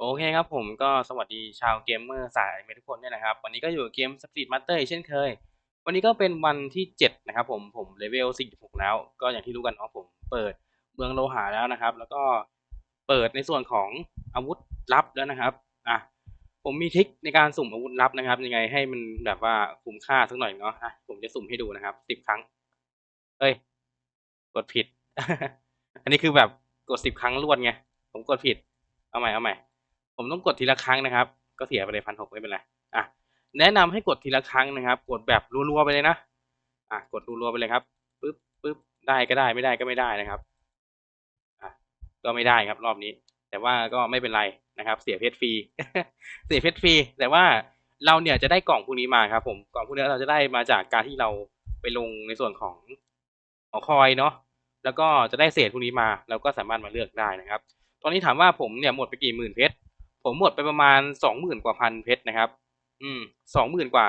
โอเคครับผมก็สวัสดีชาวเกมเมอร์สายอนิเมทุกคนด้วยนะครับ วันนี้ก็อยู่เกม Street Master อีกเช่นเคย วันนี้ก็เป็นวันที่ 7 นะครับผมผมเลเวล 46 แล้ว ก็อย่างที่รู้กันเนาะผมเปิดเมืองโลหะแล้วนะครับ แล้วก็เปิดในส่วนของอาวุธลับแล้วนะครับอะผมมีทริคในการสุ่มอาวุธลับนะครับ ยังไงให้มันแบบว่าคุ้มค่าสักหน่อยเนาะอะผมจะสุ่มให้ดูนะครับ10ครั้งเอ้ยกดผิด อันนี้คือแบบกด10ครั้งรวดไงผมกดผิดเอาใหม่เอาใหม่ ผมต้องกดทีละครั้งนะครับ ก็เสียไปเลยพันหกไม่เป็นไรอะแนะนำให้กดทีละครั้งนะครับ กดแบบรัวๆไปเลยนะอะกดรัวๆไปเลยครับปึ๊บปึ๊บได้ก็ได้ไม่ได้ก็ไม่ได้นะครับอะก็ไม่ได้ครับรอบนี้ แต่ว่าก็ไม่เป็นไรนะครับ เสียเพชรฟรีเสียเพชรฟรีแต่ว่าเราเนี่ยจะได้กล่องพวกนี้มาครับ ผมกล่องพวกนี้เราจะได้มาจากการที่เราไปลงในส่วนของหอคอยเนาะแล้วก็จะได้เศษพวกนี้มาเราก็สามารถมาเลือกได้นะครับ ตอนนี้ถามว่าผมเนี่ยหมดไปกี่หมื่นเพชร ผมหมดไปประมาณสองหมื่นกว่าพันเพชรนะครับ อืมสองหมื่นกว่า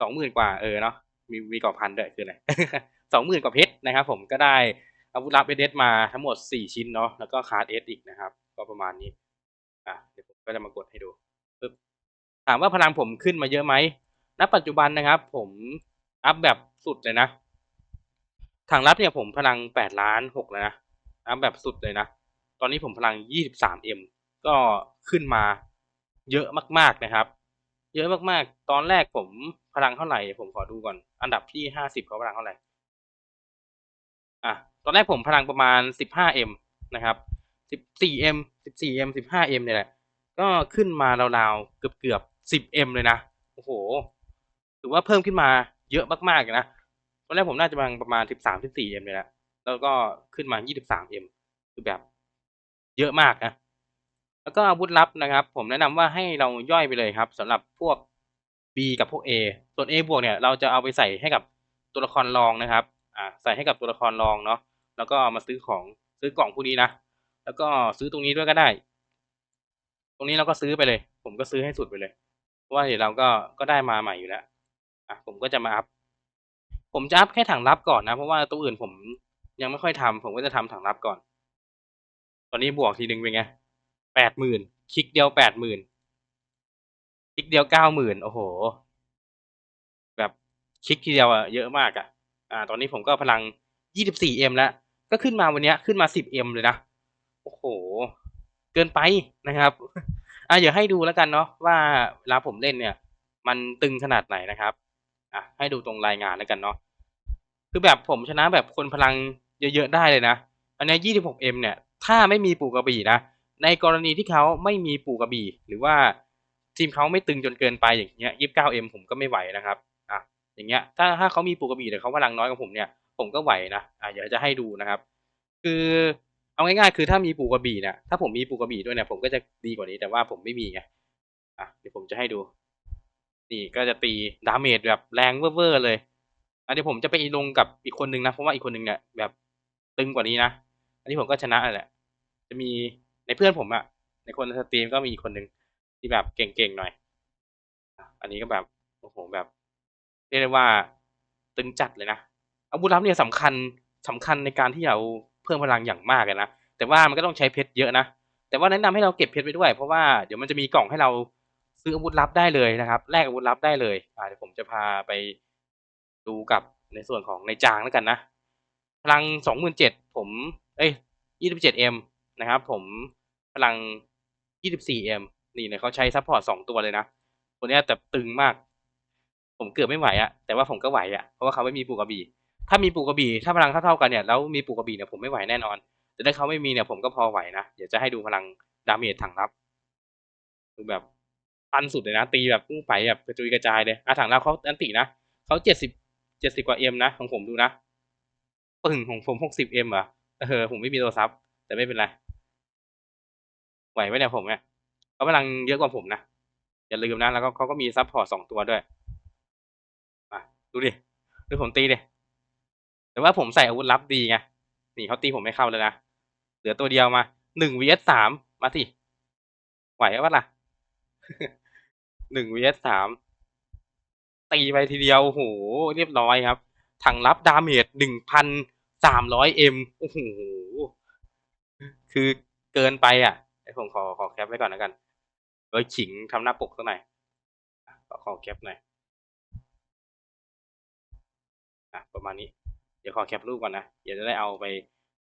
สองหมื่นกว่าเออเนาะมีมีกว่าพันด้วยคืออะไรสองหมื่นกว่าเพชรนะครับ ผมก็ได้อาวุธลับเอเดสมาทั้งหมดสี่ชิ้นเนาะแล้วก็คาร์ดเอสอีกนะครับ ก็ประมาณนี้อะเดี๋ยวผมก็จะมากดให้ดูปึ๊บถามว่าพลังผมขึ้นมาเยอะไหมณปัจจุบันนะครับ ผมอัพแบบสุดเลยนะทางลับเนี่ยผมพลังแปดล้านหกแล้วนะอัพแบบสุดเลยนะ ตอนนี้ผมพลังยี่สิบสามเอ็ม ก็ขึ้นมาเยอะมาก ๆนะครับ เยอะมากๆ ตอนแรกผมพลังเท่าไหร่ ผมขอดูก่อน อันดับที่ห้าสิบเขาพลังเท่าไหร่อะตอนแรกผมพลังประมาณสิบห้าเอ็มนะครับสิบสี่เอ็มสิบสี่เอ็มสิบห้าเอ็มเนี่ยแหละก็ขึ้นมาราวๆเกือบเกือบสิบเอ็มเลยนะโอ้โหถือว่าเพิ่มขึ้นมาเยอะมากๆเลยนะตอนแรกผมน่าจะพลังประมาณสิบสามสิบสี่เอ็มเลยแหละแล้วก็ขึ้นมายี่สิบสามเอ็มคือแบบเยอะมากนะ แล้วก็อาวุธลับนะครับ ผมแนะนำว่าให้เราย่อยไปเลยครับสำหรับพวก B กับพวก A ส่วน A บวกเนี่ยเราจะเอาไปใส่ให้กับตัวละครรองนะครับอ่าใส่ให้กับตัวละครรองเนาะแล้วก็มาซื้อของซื้อกล่องพวกนี้นะแล้วก็ซื้อตรงนี้ด้วยก็ได้ ตรงนี้เราก็ซื้อไปเลย ผมก็ซื้อให้สุดไปเลยเพราะว่าเดี๋ยวเราก็ก็ได้มาใหม่อยู่แล้วอะผมก็จะมาอัพผมจะอัพแค่ถังลับก่อนนะ เพราะว่าตัวอื่นผมยังไม่ค่อยทำผมก็จะทำถังลับก่อน ตอนนี้บวกทีหนึ่งเป็นไง แปดหมื่นคลิกเดียวแปดหมื่นคลิกเดียวเก้าหมื่นโอ้โห แบบคลิกทีเดียวอะเยอะมากอะอ่า ตอนนี้ผมก็พลังยี่สิบสี่เอ็มแล้วก็ขึ้นมาวันนี้ขึ้นมาสิบเอ็มเลยนะโอ้โห เกินไปนะครับอะเดี๋ยวให้ดูแล้วกันเนาะว่าเวลาผมเล่นเนี่ย มันตึงขนาดไหนนะครับอะให้ดูตรงรายงานแล้วกันเนาะคือแบบผมชนะแบบคนพลังเยอะๆได้เลยนะ อันนี้ 26M เนี่ย ถ้าไม่มีปู่กระบี่นะ ในกรณีที่เขาไม่มีปู่กระบี่ หรือว่าทีมเขาไม่ตึงจนเกินไปอย่างเงี้ย 29M ผมก็ไม่ไหวนะครับอะอย่างเงี้ยถ้าถ้าเขามีปู่กระบี่แต่เขาพลังน้อยกว่าผมเนี่ยผมก็ไหวนะอะเดี๋ยวจะให้ดูนะครับ คือเอาง่ายๆคือถ้ามีปู่กระบี่เนี่ยถ้าผมมีปู่กระบี่ด้วยเนี่ยผมก็จะดีกว่านี้แต่ว่าผมไม่มีไงอะเดี๋ยวผมจะให้ดู นี่ก็จะตีดาเมจแบบแรงเว่อร์เลยอันนี้ผมจะไปลงกับอีกคนนึงนะเพราะว่าอีกคนนึงเนี่ยแบบตึงกว่านี้นะอันนี้ผมก็ชนะแหละ จะมี ในเพื่อนผมอะในคนสตรีมก็มีอีกคนหนึ่งที่แบบเก่งๆหน่อย อันนี้ก็แบบโอ้โหแบบเรียกได้ว่าตึงจัดเลยนะอาวุธลับเนี่ยสำคัญสำคัญในการที่เราเพิ่มพลังอย่างมากเลยนะแต่ว่ามันก็ต้องใช้เพชรเยอะนะแต่ว่าแนะนำให้เราเก็บเพชรไปด้วย เพราะว่าเดี๋ยวมันจะมีกล่องให้เราซื้ออาวุธลับได้เลยนะครับแลกอาวุธลับได้เลยอ่าเดี๋ยวผมจะพาไปดูกับในส่วนของในจางแล้วกันนะ พลังสองหมื่นเจ็ดผม เอ้ยยี่สิบเจ็ดเอ็มนะครับ ผม ลังยี่สิบสี่เอ็มนี่เนี่ยเขาใช้ซัพพอร์ตสองตัวเลยนะตัวนี้แต่ตึงมาก ผมเกือบไม่ไหวอะแต่ว่าผมก็ไหวอะเพราะว่าเขาไม่มีปูกระบี่ ถ้ามีปูกระบี่ ถ้าพลังเท่าๆกันเนี่ยแล้วมีปูกระบี่เนี่ยผมไม่ไหวแน่นอน แต่ถ้าเขาไม่มีเนี่ยผมก็พอไหวนะ เดี๋ยวจะให้ดูพลังดาเมจถังรับคือแบบปันสุดเลยนะ ตีแบบพุ่งไปแบบกระจุยกระจายเลยอะถังรับเขาอันตินะเขาเจ็ดสิบเจ็ดสิบกว่าเอ็มนะของผมดูนะปึ่งของผมหกสิบเอ็มอะเออผมไม่มีตัวซับแต่ไม่เป็นไร ไหวไหมเนี่ยผมเนี่ยเขาพลังเยอะกว่าผมนะอย่าลืมนะแล้วก็เขาก็มีซับพอร์ตสองตัวด้วยมาดูดิดูผมตีดิแต่ว่าผมใส่อาวุธลับดีไงนี่เขาตีผมไม่เข้าเลยนะเหลือตัวเดียวมาหนึ่ง vs สามมาสิไหวปะล่ะหนึ่ง vs สามตีไปทีเดียวโอ้โหเรียบร้อยครับ ถังรับดาเมจหนึ่งพันสามร้อยเอ็มโอ้โหคือเกินไปอะ ไอ้ผมขอขอแคปไว้ก่อนแล้วกันเอยขิงทำหน้าปกสักหน่อยขอขอแคปหน่อยอะประมาณนี้ เดี๋ยวขอแคปรูปก่อนนะเดี๋ยวจะได้เอาไป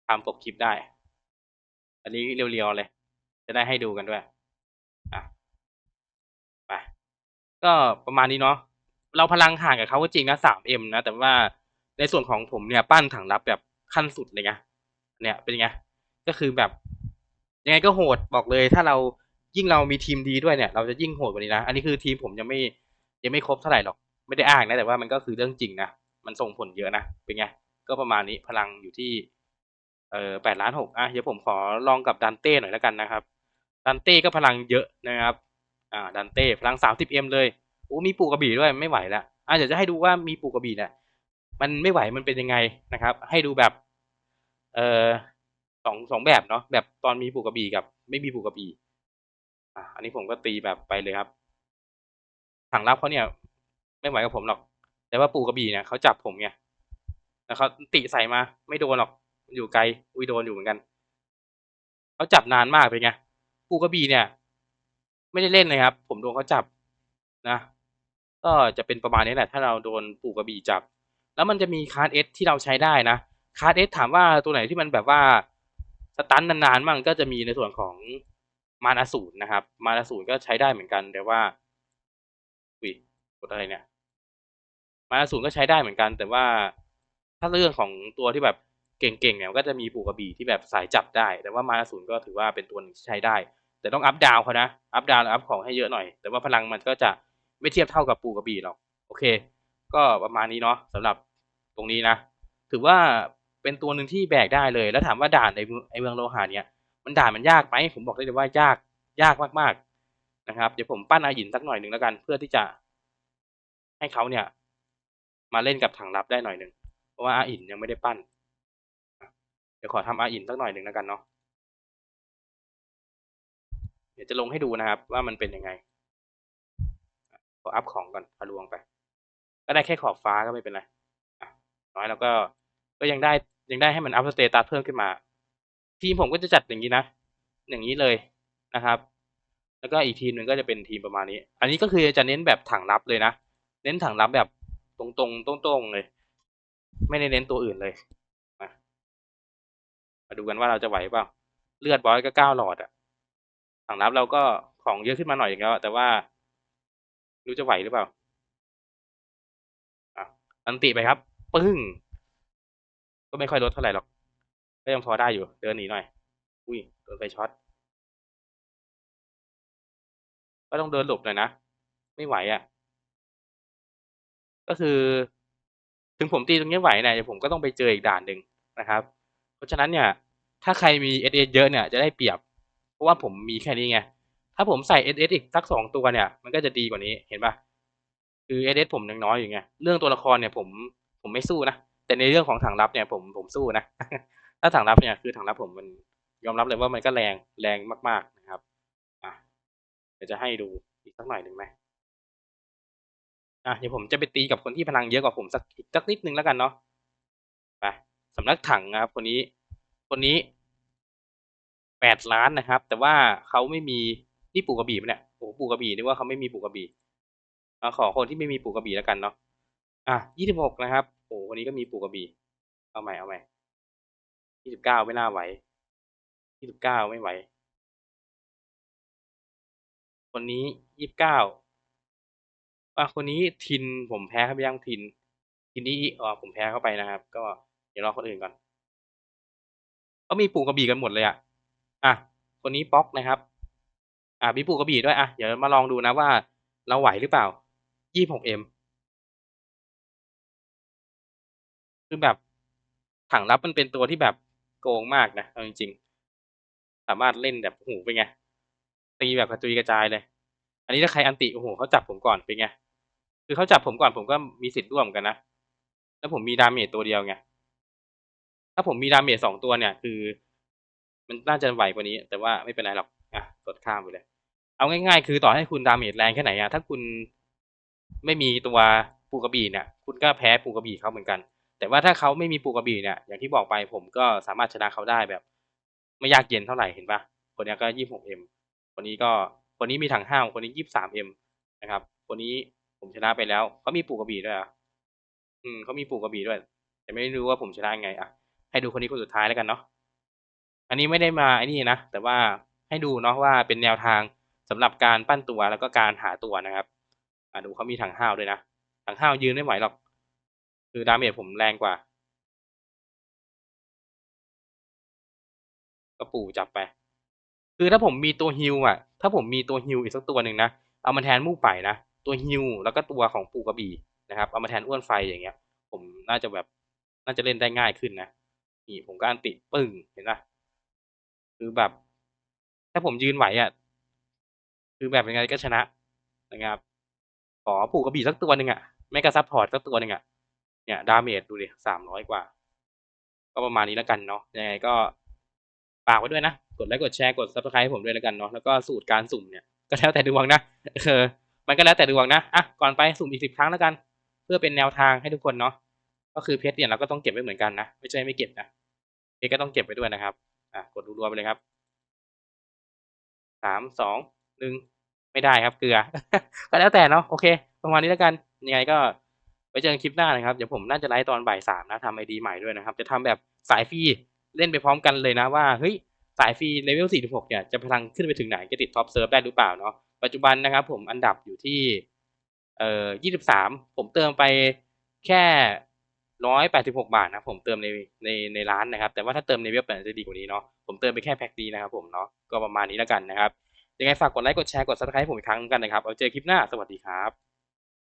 ทำปกคลิปได้ อันนี้เรียวๆเลย จะได้ให้ดูกันด้วยอะไปก็ประมาณนี้เนาะเราพลังห่างกับเขาก็จริงนะสามเอ็มนะ แต่ว่าในส่วนของผมเนี่ยปั้นถังรับแบบขั้นสุดเลยไงเนี่ยเป็นไงก็คือแบบ ยังไงก็โหดบอกเลย ถ้าเรายิ่งเรามีทีมดีด้วยเนี่ย เราจะยิ่งโหดกว่านี้นะ อันนี้คือทีมผมยังไม่ยังไม่ครบเท่าไหร่หรอก ไม่ได้อ้างนะ แต่ว่ามันก็คือเรื่องจริงนะ มันส่งผลเยอะนะ เป็นไง ก็ประมาณนี้พลังอยู่ที่ เอ่อแปดล้านหกอะ เดี๋ยวผมขอลองกับดันเต้หน่อยแล้วกันนะครับ ดันเต้ก็พลังเยอะนะครับ อ่า ดันเต้พลังสามสิบเอ็มเลยโอ้มีปูกระบี่ด้วยไม่ไหวล้วอะเดี๋ยวจะให้ดูว่ามีปูกระบี่เนี่ยมันไม่ไหวมันเป็นยังไงนะครับ ให้ดูแบบ เอ่อ สองสองแบบเนาะแบบตอนมีปูกระบี่กับ ไม่มีปูกระบี่อะอันนี้ผมก็ตีแบบไปเลยครับถังรับเขาเนี่ย ไม่ไหวกับผมหรอก แต่ว่าปูกระบี่เนี่ยเขาจับผมไงแล้วเขาติใส่มา ไม่โดนหรอกอยู่ไกลอุ้ยโดนอยู่เหมือนกันเขาจับนานมากเป็นไงปูกระบี่เนี่ย ไม่ได้เล่นเลยครับ ผมโดนเขาจับนะก็จะเป็นประมาณนี้แหละ ถ้าเราโดนปูกระบี่จับ แล้วมันจะมีคาร์ดเอสที่เราใช้ได้นะคาร์ดเอสถามว่าตัวไหนที่มันแบบว่า สตันนานๆมั่งก็จะมีในส่วนของมารอสูรนะครับ มารอสูรก็ใช้ได้เหมือนกัน แต่ว่าอุ้ยกดอะไรเนี่ย มารอสูรก็ใช้ได้เหมือนกัน แต่ว่าถ้าเรื่องของตัวที่แบบเก่งๆเนี่ยก็จะมีปูกระบี่ที่แบบสายจับได้ แต่ว่ามารอสูรก็ถือว่าเป็นตัวที่ใช้ได้ แต่ต้องอัพดาวเขานะ อัพดาวอัพของให้เยอะหน่อย แต่ว่าพลังมันก็จะไม่เทียบเท่ากับปูกระบี่หรอก โอเค ก็ประมาณนี้เนาะสำหรับตรงนี้นะ ถือว่า เป็นตัวหนึ่งที่แบกได้เลย แล้วถามว่าด่านในเมืองไอเมืองโลหะเนี่ยมันด่านมันยากไหมผมบอกได้เลยว่ายากยากมากๆนะครับ เดี๋ยวผมปั้นอาหยินสักหน่อยหนึ่งแล้วกัน เพื่อที่จะ ให้เขาเนี่ย มาเล่นกับถังรับได้หน่อยหนึ่งเพราะว่าอาอินยังไม่ได้ปั้น เดี๋ยวขอทำอาอินสักหน่อยหนึ่งแล้วกันเนาะเดี๋ยวจะลงให้ดูนะครับ ว่ามันเป็นยังไงขออัพของก่อนพะลวงไป ก็ได้แค่ขอบฟ้าก็ไม่เป็นไรน้อยแล้วก็ก็ยังได้ ยังได้ให้มันอัพสเตตัสเพิ่มขึ้นมา ทีมผมก็จะจัดอย่างนี้นะ อย่างนี้เลยนะครับ แล้วก็อีกทีมหนึ่งก็จะเป็นทีมประมาณนี้ อันนี้ก็คือจะเน้นแบบถังรับเลยนะ เน้นถังรับแบบตรงๆตรงๆเลย ไม่ได้เน้นตัวอื่นเลย มามาดูกันว่าเราจะไหวเปล่า เลือดบอสก็เก้าหลอดอะถังรับเราก็ของเยอะขึ้นมาหน่อยอย่างเงี้ยแต่ว่ารู้จะไหวหรือเปล่าอะอันติไปครับ ปึ้ง ก็ไม่ค่อยลดเท่าไหร่หรอก ก็ยังพอได้อยู่ เดินหนีหน่อย อุ้ยโดนไฟช็อต ก็ต้องเดินหลบหน่อยนะ ไม่ไหวอะ่ะ ก็คือ ถึงผมตีตรงนี้ไหวเนี่ยเดี๋ยวผมก็ต้องไปเจออีกด่านหนึ่งนะครับ เพราะฉะนั้นเนี่ย ถ้าใครมีเอสเยอะเนี่ยจะได้เปรียบ เพราะว่าผมมีแค่นี้ไง ถ้าผมใส่เอสอีกสักสองตัวเนี่ย มันก็จะดีกว่านี้ เห็นปะคือเอสผมยังน้อยอยู่ไง เรื่องตัวละครเนี่ยผมผมไม่สู้นะ แต่ในเรื่องของถังรับเนี่ยผมผมสู้นะ ถ้าถังรับเนี่ยคือถังรับผมมันยอมรับเลยว่ามันก็แรงแรงมาก ๆนะครับอะเดี๋ยวจะให้ดูอีกสักหน่อยหนึ่งไหมอะเดี๋ยวผมจะไปตีกับคนที่พลังเยอะกว่าผมสักอีกสักนิดนึงแล้วกันเนาะไปสำนักถังนะครับ คนนี้ คนนี้แปดล้านนะครับ แต่ว่าเขาไม่มีนี่ปูกระบี่ไหมเนี่ยโอ้ปูกระบี่นึกว่าเขาไม่มีปูกระบี่เอาขอคนที่ไม่มีปูกระบี่แล้วกันเนาะอะยี่สิบหกนะครับ โอ้คนนี้ก็มีปูกระบี่เอาใหม่เอาใหม่ยี่สิบเก้าไม่น่าไหวยี่สิบเก้าไม่ไหว คนนี้ยี่สิบเก้าอะคนนี้ทินผมแพ้ครับยังทิน ทินนี้อ๋อผมแพ้เข้าไปนะครับ ก็เดี๋ยวรอคนอื่นก่อนก็มีปูกระบี่กันหมดเลยอะอะคนนี้ป๊อกนะครับ อะมีปูกระบี่ด้วยอะเดี๋ยวมาลองดูนะว่าเราไหวหรือเปล่ายี่สิบหกเอ็ม คือแบบถังรับมันเป็นตัวที่แบบโกงมากนะเอาจริงๆ สามารถเล่นแบบโอ้โหเป็นไง ตีแบบกระจุยกระจายเลย อันนี้ถ้าใครอันติโอ้โหเขาจับผมก่อนเป็นไง คือเขาจับผมก่อนผมก็มีสิทธิ์ร่วมกันนะ แล้วผมมีดาเมจตัวเดียวไง ถ้าผมมีดาเมจสองตัวเนี่ย คือ มันน่าจะไหวกว่านี้ แต่ว่าไม่เป็นไรหรอก อะกดข้ามไปเลย เอาง่ายๆ คือต่อให้คุณดาเมจแรงแค่ไหนอะถ้าคุณไม่มีตัวปูกระบี่เนี่ย คุณก็แพ้ปูกระบี่เขาเหมือนกัน แต่ว่าถ้าเขาไม่มีปูกระบี่เนี่ยอย่างที่บอกไปผมก็สามารถชนะเขาได้แบบ ไม่ยากเย็นเท่าไหร่เห็นปะคนนี้ก็ยี่สิบหกเอ็มคนนี้ก็คนนี้มีถังห้าวคนนี้ยี่สิบสามเอ็มนะครับ คนนี้ผมชนะไปแล้วเขามีปูกระบี่ด้วยอะอืมเขามีปูกระบี่ด้วย แต่ไม่รู้ว่าผมชนะยังไงอะให้ดูคนนี้คนสุดท้ายแล้วกันเนาะอันนี้ไม่ได้มาไอ้นี่นะแต่ว่าให้ดูเนาะว่าเป็นแนวทางสำหรับการปั้นตัวแล้วก็การหาตัวนะครับอ่าดูเขามีถังห้าวด้วยนะถังห้าวยืนไม่ไหวหรอก คือดาเมจผมแรงกว่า ก็ปู่จับไป คือถ้าผมมีตัวฮิวอะ ถ้าผมมีตัวฮิวอีกสักตัวหนึ่งนะ เอามาแทนมู่ไปนะ ตัวฮิวแล้วก็ตัวของปู่กระบี่นะครับ เอามาแทนอ้วนไฟอย่างเงี้ย ผมน่าจะแบบน่าจะเล่นได้ง่ายขึ้นนะ นี่ผมก็อันติปึ้งเห็นปะคือแบบ ถ้าผมยืนไหวอะ คือแบบยังไงก็ชนะนะครับ ขอผูกกระบี่สักตัวหนึ่งอะ ไม่ก็ซับพอร์ตสักตัวหนึ่งอะ เนี่ยดาเมจดูดิสามร้อยกว่า ก็ประมาณนี้แล้วกันเนาะยังไงก็ฝากไว้ด้วยนะ กดไลค์กดแชร์กดซับสไครต์ให้ผมด้วยแล้วกันเนาะแล้วก็สูตรการสุ่มเนี่ยก็แล้วแต่ดวงนะเออมันก็แล้วแต่ดวงนะอะก่อนไปสุ่มอีกสิบครั้งแล้วกัน เพื่อเป็นแนวทางให้ทุกคนเนาะก็คือเพชรเนี่ยเราก็ต้องเก็บไว้เหมือนกันนะไม่ใช่ไม่เก็บนะเพชรก็ต้องเก็บไว้ด้วยนะครับอะกดรัวๆไปเลยครับสามสองหนึ่งไม่ได้ครับเกลือ ก็แล้วแต่เนาะโอเค ประมาณนี้แล้วกันยังไงก็ ไปเจอกันคลิปหน้านะครับ เดี๋ยวผมน่าจะไลฟ์ตอนบ่ายสามนะทำไอดีใหม่ด้วยนะครับ จะทำแบบสายฟรีเล่นไปพร้อมกันเลยนะว่าเฮ้ยสายฟรีเลเวล 46 เนี่ยจะพลังขึ้นไปถึงไหนจะติดท็อปเซิร์ฟได้หรือเปล่าเนาะปัจจุบันนะครับผมอันดับอยู่ที่เอ่อ 23 ผมเติมไปแค่ 186 บาทนะผมเติมในในในร้านนะครับ แต่ว่าถ้าเติมในเว็บเนี่ยจะดีกว่านี้เนาะผมเติมไปแค่แพ็คนี้นะครับผมเนาะก็ประมาณนี้แล้วกันนะครับยังไงฝากกดไลค์กดแชร์กด subscribe ผมอีกครั้งกันนะครับเอาเจอคลิปหน้าสวัสดีครับ